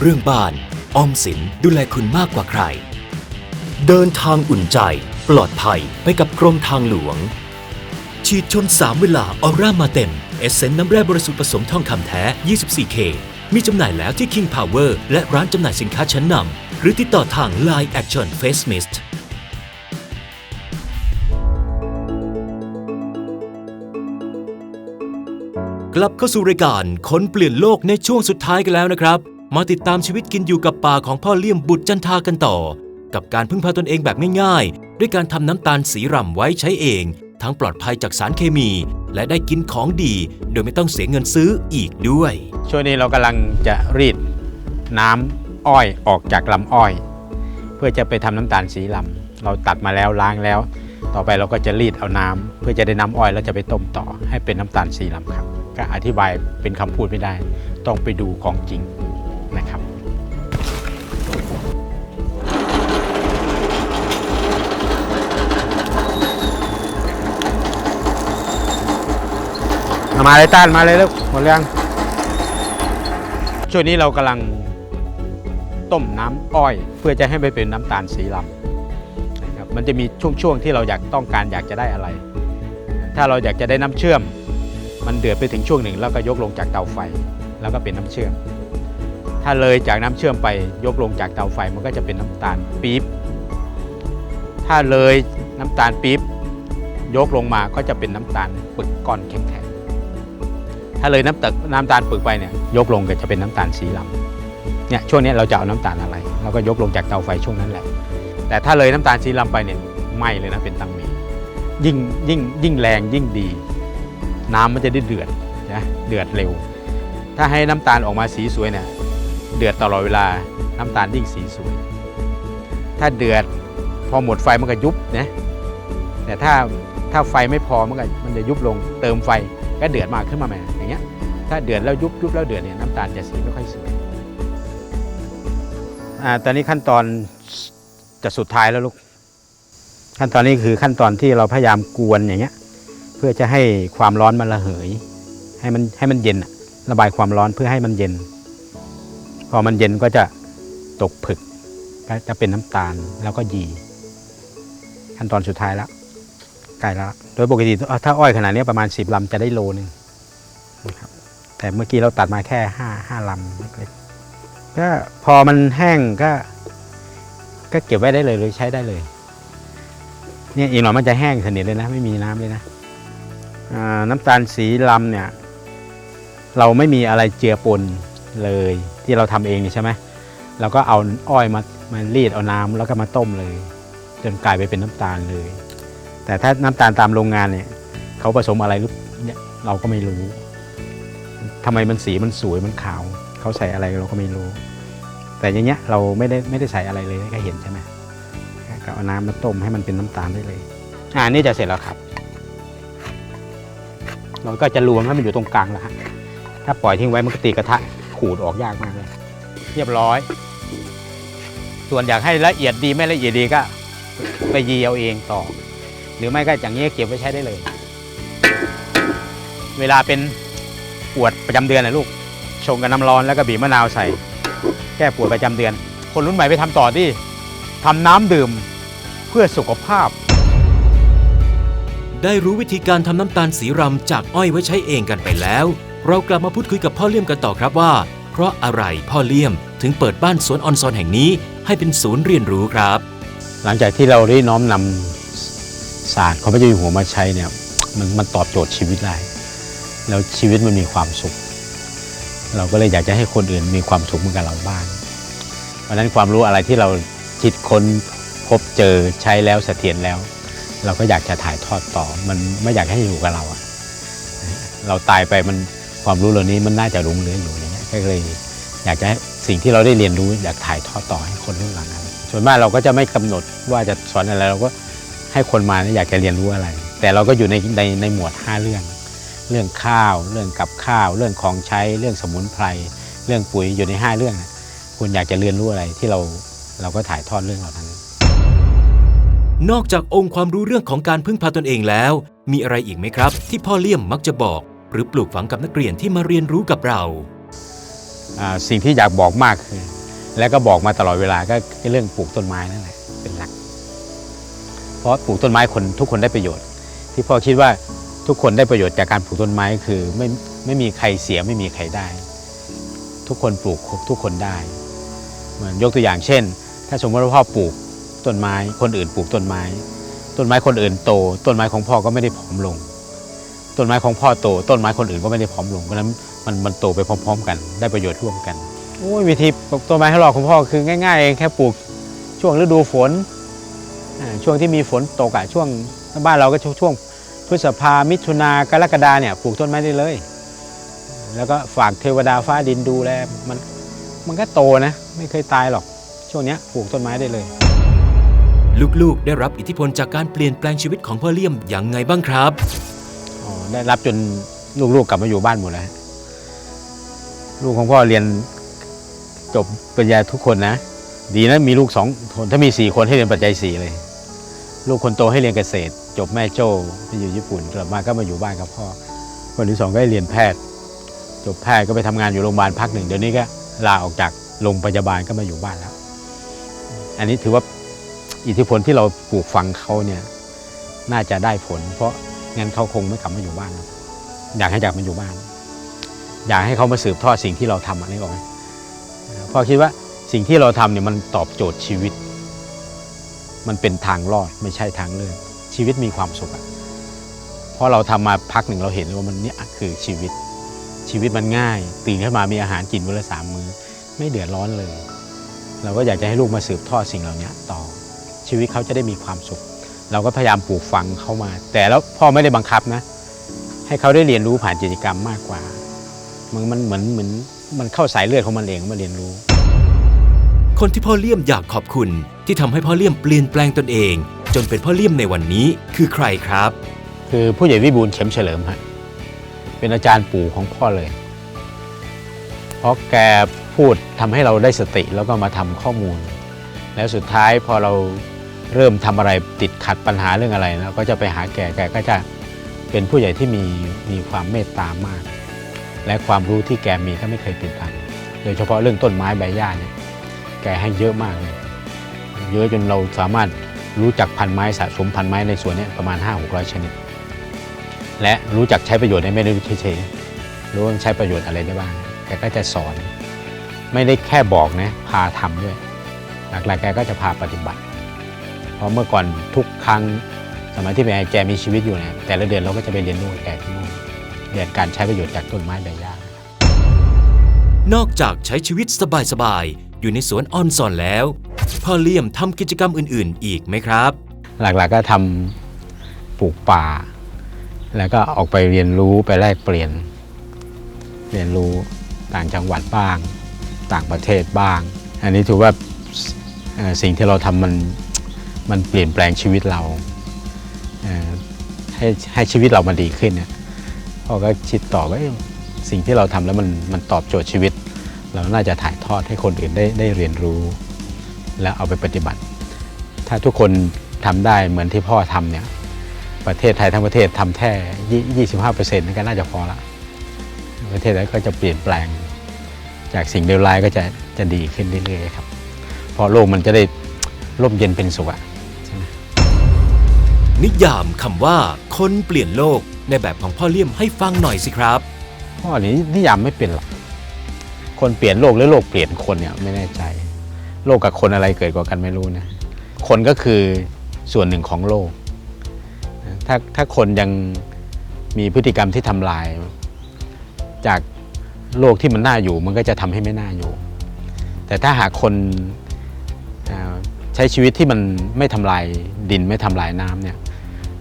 เรื่องบ้าน ออมสินดูแลคุณมากกว่าใคร เดินทางอุ่นใจ ปลอดภัยไปกับกรมทางหลวง ฉีดชน 3 เวลาออร่ามาเต็ม เอเซนต์น้ำแร่บริสุทธิ์ผสมทองคำแท้ 24K มีจำหน่ายแล้วที่ King Power และร้านจำหน่ายสินค้าชั้นนำหรือติดต่อทาง Line Action Face Mist กลับเข้าสู่รายการคนเปลี่ยนโลกในช่วงสุดท้ายกันแล้วนะครับ มาติดตามชีวิตกินอยู่กับป่าของพ่อเลี่ยมบุตรจันทากันต่อ กับการพึ่งพาตนเองแบบง่ายๆ ด้วยการทำน้ำตาลสีรำไว้ใช้เอง ทั้งปลอดภัยจากสารเคมี และได้กินของดี โดยไม่ต้องเสียเงินซื้ออีกด้วย ช่วงนี้เรากำลังจะรีดน้ำอ้อยออกจากลำอ้อย เพื่อจะไปทำน้ำตาลสีลำเราตัดมาแล้วล้างแล้ว ต่อไปเราก็จะรีดเอาน้ำเพื่อจะได้น้ำอ้อยแล้วจะไปต้มต่อ ให้เป็นน้ำตาลสีลำครับ ก็อธิบายเป็นคำพูดไม่ได้ ต้องไปดูของจริง มาเลยต้านมาเลยลูกหมดยังช่วงนี้เรากำลังต้มน้ำอ้อย เพื่อจะให้ไปเป็นน้ำตาลสีลำนะครับมันจะมีช่วงๆที่เราอยากต้องการอยากจะได้อะไร ถ้าเราอยากจะได้น้ำเชื่อม มันเดือดไปถึงช่วงหนึ่ง แล้วก็ยกลงจากเตาไฟ แล้วก็เป็นน้ำเชื่อม ถ้าเลยจากน้ำเชื่อมไปยกลงจากเตาไฟมันก็จะเป็นน้ำตาลปี๊บถ้าเลยน้ำตาลปี๊บยกลงมาก็จะเป็นน้ำตาลปึกก้อนแข็ง ถ้าเลยน้ำตกน้ำตาลปึกไปเนี่ยยกลงก็จะเป็นน้ำตาลสีลำเนี่ยช่วงนี้เราจะเอาน้ำตาลอะไรเราก็ยกลงจากเตาไฟช่วงนั้นแหละ แต่ถ้าเลยน้ำตาลสีลำไปเนี่ยไหม้เลยนะเป็นตังเมยิ่งยิ่งยิ่งแรงยิ่งดี น้ำมันจะได้เดือดนะเดือดเร็ว ถ้าให้น้ำตาลออกมาสีสวยเนี่ยเดือดตลอดเวลาน้ำตาลยิ่งสีสวย ถ้าเดือดพอหมดไฟมันก็ยุบนะแต่ถ้าถ้าไฟไม่พอมันก็มันจะยุบลงเติมไฟ ก็เดือดมากขึ้นมาใหม่อย่างเงี้ยถ้าเดือดแล้วยุบยุบแล้วเดือดเนี่ยน้ำตาลจะสีไม่ค่อยสวยอ่าตอนนี้ขั้นตอนจะสุดท้ายแล้วลูก ขั้นตอนนี้คือขั้นตอนที่เราพยายามกวนอย่างเงี้ย เพื่อจะให้ความร้อนมันระเหย ให้มันให้มันเย็นระบายความร้อนเพื่อให้มันเย็น พอมันเย็นก็จะตกผึกก็จะเป็นน้ำตาลแล้วก็ยี ขั้นตอนสุดท้ายแล้ว ใกล้แล้ว โดยปกติถ้าอ้อยขนาดนี้ประมาณ 10ลำจะได้โลนึงนะครับแต่เมื่อกี้เราตัดมาแค่5 5ลำเล็กๆก็พอมันแห้งก็ ก็เก็บไว้ได้เลยเลยใช้ได้เลย เนี่ยอีกหน่อยมันจะแห้งสนิทเลยนะ ไม่มีน้ำเลยนะน้ำตาลสีลำเนี่ย เราไม่มีอะไรเจือปนเลยที่เราทำเองนี่ใช่ไหมเราก็เอาอ้อยมามารีดเอาน้ำแล้วก็มาต้มเลย จนกลายไปเป็นน้ำตาลเลย แต่ถ้าน้ำตาลตามโรงงานเนี่ยเขาผสมอะไรหรือเนี่ยเราก็ไม่รู้ทำไมมันสีมันสวยมันขาวเขาใส่อะไรเราก็ไม่รู้ แต่อย่างเงี้ยเราไม่ได้ไม่ได้ใส่อะไรเลยก็เห็นใช่ไหมก็เอาน้ำมาต้มให้มันเป็นน้ำตาลได้เลยอ่านี่จะเสร็จแล้วครับ เราก็จะรวมให้มันอยู่ตรงกลางแล้วฮะถ้าปล่อยทิ้งไว้มันก็ตีกระทะขูดออกยากมากเลย เรียบร้อย ส่วนอยากให้ละเอียดดีไม่ละเอียดดีก็ไปยีเอาเองต่อ หรือไม่ก็อย่างนี้เก็บไว้ใช้ได้เลย เวลาเป็นปวดประจำเดือนนะลูก ชงกับน้ำร้อนแล้วก็บีบมะนาวใส่ แก้ปวดประจำเดือน คนรุ่นใหม่ไปทำต่อที่ทำน้ำดื่มเพื่อสุขภาพ ได้รู้วิธีการทำน้ำตาลสีรำจากอ้อยไว้ใช้เองกันไปแล้ว เรากลับมาพูดคุยกับพ่อเลี่ยมกันต่อครับว่า เพราะอะไรพ่อเลี่ยมถึงเปิดบ้านสวนออนซอนแห่งนี้ ให้เป็นศูนย์เรียนรู้ครับ หลังจากที่เราได้น้อมนำ ศาสตร์ของพระเจ้าอยู่หัวมาใช้เนี่ยมันมันตอบโจทย์ชีวิตได้แล้วชีวิตมันมีความสุข เราก็เลยอยากจะให้คนอื่นมีความสุขเหมือนกับเราบ้างเพราะนั้นความรู้อะไรที่เราคิดค้นพบเจอใช้แล้วเสถียรแล้ว เราก็อยากจะถ่ายทอดต่อ มันไม่อยากให้อยู่กับเราอะเราตายไปมันความรู้เหล่านี้มันน่าจะหลงเหลืองอยู่อย่างเงี้ยก็เลยอยากจะให้สิ่งที่เราได้เรียนรู้อยากถ่ายทอดต่อให้คนรุ่นหลังส่วนมากเราก็จะไม่กำหนดว่าจะสอนอะไรเราก็ ให้คนมาเนี่ยอยากจะเรียนรู้อะไร แต่เราก็อยู่ในในในหมวด 5 เรื่อง เรื่องข้าว เรื่องกับข้าว เรื่องของใช้ เรื่องสมุนไพร เรื่องปุ๋ยอยู่ใน 5 เรื่องนะคุณอยากจะเรียนรู้อะไรที่เราเราก็ถ่ายทอดเรื่องเหล่านั้น นอกจากองค์ความรู้เรื่องของการพึ่งพาตนเองแล้ว มีอะไรอีกไหมครับ ที่พ่อเลี่ยมมักจะบอก หรือปลูกฝังกับนักเรียนที่มาเรียนรู้กับเราอ่าสิ่งที่อยากบอกมากคือและก็บอกมาตลอดเวลาก็คือเรื่องปลูกต้นไม้นั่นแหละเป็นหลักเพ ราะปลูกต้นไม้คนทุกคนได้ประโยชน์ ที่พ่อคิดว่าทุกคนได้ประโยชน์จากการปลูกต้นไม้คือไม่ไม่มีใครเสียไม่มีใครได้ ทุกคนปลูกทุกคนได้เหมือนยกตัวอย่างเช่น ถ้าสมมติว่าพ่อปลูกต้นไม้คนอื่นปลูกต้นไม้ ต้นไม้คนอื่นโต ต้นไม้ของพ่อก็ไม่ได้ผอมลง ต้นไม้ของพ่อโต ต้นไม้คนอื่นก็ไม่ได้ผอมลงเพราะนั้นมันมันโตไปพร้อม ๆ กันได้ประโยชน์ร่วมกันโอ้ยวิธีปลูกต้นไม้ให้รอดของพ่อคือง่ายๆเองแค่ปลูกช่วงฤดูฝน ช่วงที่มีฝนตกอะช่วงบ้านเราก็ช่วงพฤษภามิถุนากรกฎาเนี่ยปลูกต้นไม้ได้เลย แล้วก็ฝากเทวดาฟ้าดินดูแลมันมันก็โตนะ ไม่เคยตายหรอก ช่วงเนี้ยปลูกต้นไม้ได้เลย ลูกๆ ได้รับอิทธิพลจากการเปลี่ยนแปลงชีวิตของพ่อเลี่ยมอย่างไงบ้างครับอ๋อได้รับจนลูกๆกลับมาอยู่บ้านหมดแล้วฮะลูกของพ่อเรียนจบปริญญาทุกคนนะ ดีนะมีลูกสองคนถ้ามีสี่คนให้เรียนปัจจัยสี่เลย ลูกคนโตให้เรียนเกษตร จบแม่โจ้ไปอยู่ญี่ปุ่นกลับมาก็มาอยู่บ้านกับพ่อคนที่สองก็เรียนแพทย์ จบแพทย์ก็ไปทำงานอยู่โรงพยาบาลพักหนึ่งเดี๋ยวนี้ก็ลาออกจากโรงพยาบาลก็มาอยู่บ้านแล้ว อันนี้ถือว่าอิทธิพลที่เราปลูกฝังเขาเนี่ยน่าจะได้ผล เพราะงั้นเขาคงไม่กลับมาอยู่บ้านหรอกอยากให้อยากมาอยู่บ้าน อยากให้เขามาสืบทอดสิ่งที่เราทำอันนี้ก่อนไหมพราะคิดว่าสิ่งที่เราทำเนี่ยมันตอบโจทย์ชีวิต มันเป็นทางรอดไม่ใช่ทางเลือกชีวิตมีความสุขอะเพราะเราทำมาพักหนึ่งเราเห็นว่ามันนี่คือชีวิต ชีวิตมันง่าย ตื่นขึ้นมามีอาหารกินวันละสามมื้อ ไม่เดือดร้อนเลย เราก็อยากจะให้ลูกมาสืบทอดสิ่งเหล่านี้ต่อ ชีวิตเขาจะได้มีความสุข เราก็พยายามปลูกฝังเขามา แต่แล้วพ่อไม่ได้บังคับนะ ให้เขาได้เรียนรู้ผ่านกิจกรรมมากกว่ามันมันเหมือนเหมือนมันเข้าสายเลือดของมันเองมาเรียนรู้ คนที่พ่อเลี่ยมอยากขอบคุณ ที่ทำให้พ่อเลี่ยมเปลี่ยนแปลงตนเอง จนเป็นพ่อเลี่ยมในวันนี้คือใครครับ คือผู้ใหญ่วิบูลเข็มเฉลิมฮะเป็นอาจารย์ปู่ของพ่อเลย เพราะแกพูดทำให้เราได้สติแล้วก็มาทำข้อมูล แล้วสุดท้ายพอเราเริ่มทำอะไรติดขัดปัญหาเรื่องอะไรนะก็จะไปหาแกแกก็จะเป็นผู้ใหญ่ที่มีมีความเมตตามาก และความรู้ที่แกมีก็ไม่เคยปิดบังโดยเฉพาะเรื่องต้นไม้ใบหญ้าเนี่ยแกให้เยอะมากเลย เยอะจนเราสามารถรู้จักพันไม้สะสมพันไม้ในสวนนี้ประมาณ 5 6 0 0 ชนิด และรู้จักใช้ประโยชน์ในไม่ได้เฉยๆรู้ว่าใช้ประโยชน์อะไรได้บ้างแกก็จะสอน ไม่ได้แค่บอกนะพาทำด้วย หลักๆแกก็จะพาปฏิบัติ เพราะเมื่อก่อนทุกครั้งสมัยที่เป็นไอแกมีชีวิตอยู่เนี่ยแต่ละเดือนเราก็จะไปเรียนรู้แกที่นู่นเรียนการใช้ประโยชน์จากต้นไม้ใบหญ้านอกจากใช้ชีวิตสบายๆ อยู่ในสวนออนซอนแล้วพ่อเลี่ยมทำกิจกรรมอื่นๆ อีกไหมครับ หลักๆก็ทำปลูกป่า แล้วก็ออกไปเรียนรู้ไปแลกเปลี่ยน เรียนรู้ต่างจังหวัดบ้าง ต่างประเทศบ้าง อันนี้ถือว่าสิ่งที่เราทำมันมันเปลี่ยนแปลงชีวิตเราให้ให้ชีวิตเรามันดีขึ้นเนี่ยพ่อก็คิดต่อว่าสิ่งที่เราทำแล้วมันมันตอบโจทย์ชีวิต เราน่าจะถ่ายทอดให้คนอื่นได้ได้เรียนรู้ และเอาไปปฏิบัติ ถ้าทุกคนทำได้เหมือนที่พ่อทำเนี่ยประเทศไทยทั้งประเทศทำแค่ยี่25เปอร์เซ็นต์นั่นก็น่าจะพอละประเทศนั้นก็จะเปลี่ยนแปลง จากสิ่งเลวร้ายก็จะจะดีขึ้นเรื่อยๆครับเพราะโลกมันจะได้ร่มเย็นเป็นสุขอะนิยามคำว่าคนเปลี่ยนโลกในแบบของพ่อเลี่ยมให้ฟังหน่อยสิครับ พ่อนี้นิยามไม่เป็นหรอก คนเปลี่ยนโลกหรือโลกเปลี่ยนคนเนี่ยไม่แน่ใจ โลกกับคนอะไรเกิดกว่ากันไม่รู้นะคนก็คือส่วนหนึ่งของโลก ถ้าถ้าคนยังมีพฤติกรรมที่ทำลาย จากโลกที่มันน่าอยู่มันก็จะทำให้ไม่น่าอยู่ แต่ถ้าหากคนใช้ชีวิตที่มันไม่ทำลายดินไม่ทำลายน้ำเนี่ย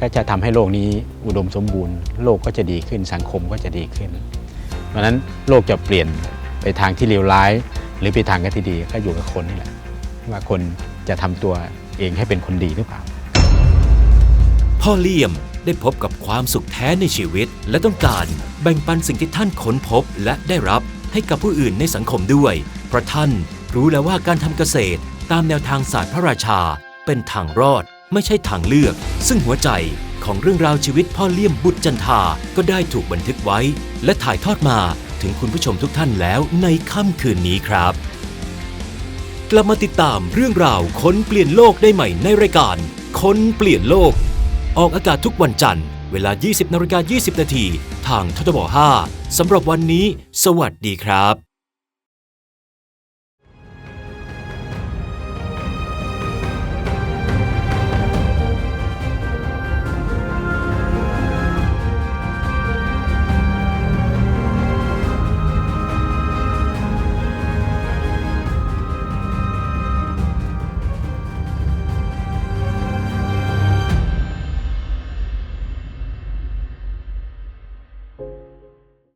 ก็จะทำให้โลกนี้อุดมสมบูรณ์ โลกก็จะดีขึ้นสังคมก็จะดีขึ้น เพราะนั้นโลกจะเปลี่ยน ไปทางที่เลวร้าย หรือไปทางที่ดีก็อยู่กับคนนี่แหละว่าคนจะทำตัวเองให้เป็นคนดีหรือเปล่า พ่อเลี่ยมได้พบกับความสุขแท้ในชีวิต และต้องการแบ่งปันสิ่งที่ท่านค้นพบและได้รับให้กับผู้อื่นในสังคมด้วย เพราะท่านรู้แล้วว่าการทำเกษตร ตามแนวทางศาสตร์พระราชา เป็นทางรอด ไม่ใช่ทางเลือก ซึ่งหัวใจ ของเรื่องราวชีวิตพ่อเลี่ยมบุตรจันทาก็ได้ถูกบันทึกไว้ และถ่ายทอดมาถึงคุณผู้ชมทุกท่านแล้วในค่ำคืนนี้ครับ กลับมาติดตามเรื่องราวคนเปลี่ยนโลกได้ใหม่ในรายการ คนเปลี่ยนโลก ออกอากาศทุกวันจันทร์ เวลา 20นาฬิกา20 นาทีทางททบ 5สำหรับวันนี้ สวัสดีครับ